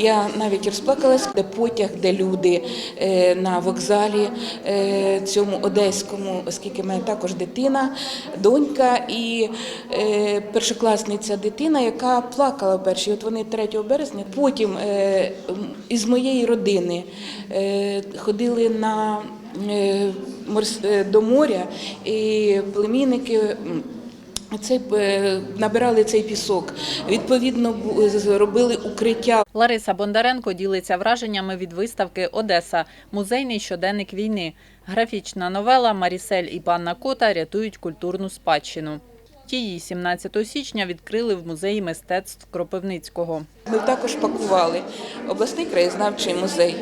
Я навіть розплакалась, де потяг, де люди е, на вокзалі е, цьому одеському, оскільки в мене також дитина, донька і е, першокласниця дитина, яка плакала перші. От вони 3 березня. Потім із моєї родини ходили на до моря і племінники. М, цей е, набирали цей пісок. Відповідно, бу- зробили укриття Лариса Бондаренко ділиться враженнями від виставки Одеса. Музейний щоденник війни. Графічна новела Марісель і панна Кота рятують культурну спадщину. Її 17 січня відкрили в музеї мистецтв Кропивницького. Ми також пакували обласний краєзнавчий музей.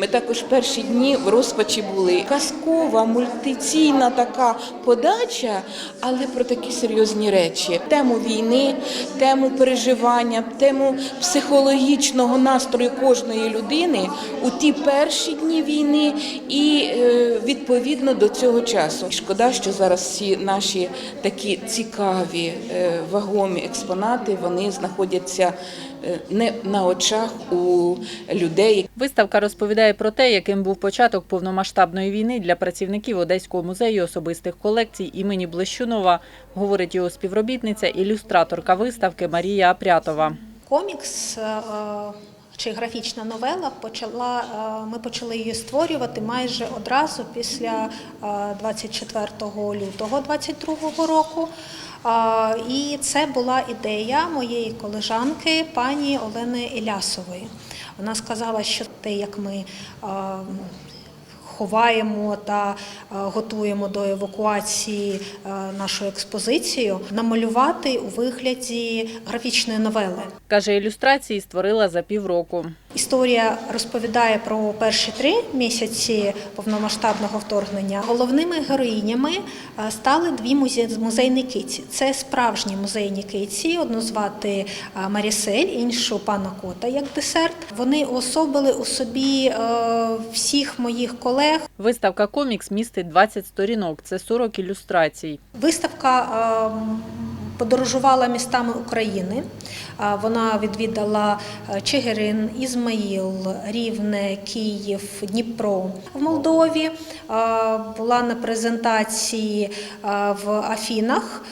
Ми також перші дні в розпачі були. Казкова, мультиційна така подача, але про такі серйозні речі: тему війни, тему переживання, тему психологічного настрою кожної людини у ті перші дні війни і е, відповідно до цього часу. Шкода, що зараз всі наші такі цікаві, е, вагомі експонати вони знаходяться е, не на очах у людей. Виставка розповідає про те, яким був початок повномасштабної війни для працівників Одеського музею особистих колекцій імені Блещунова, говорить його співробітниця, ілюстраторка виставки Марія Апрятова. Комікс е, чи графічна новела почала. е, Ми почали її створювати майже одразу після е, 24 лютого 22 року. І це була ідея моєї колежанки пані Олени Ілясової. Вона сказала, що те, як ми е, ховаємо та е, готуємо до евакуації е, нашу експозицію, намалювати у вигляді графічної новели. Каже, ілюстрації створила за півроку. Історія розповідає про перші три місяці повномасштабного вторгнення. Головними героїнями е, стали дві музе- музейні киці. Це справжні музейні киці. Одну звати е, Марісель, іншу пана Кота як десерт. Вони особили у собі е, всіх моїх колег. Виставка комікс містить 20 сторінок. Це 40 ілюстрацій. Виставка ем, подорожувала містами України. Вона відвідала е, Чигирин, Ізмаїл, Рівне, Київ, Дніпро. В Молдові була на презентації е, в Афінах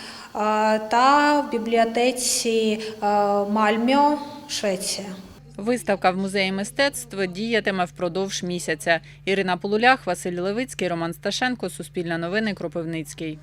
та в бібліотеці е, Мальмьо, Швеція. Виставка в музеї мистецтв діятиме впродовж місяця. Ірина Полулях, Василь Левицький, Роман Сташенко, Суспільне новини, Кропивницький.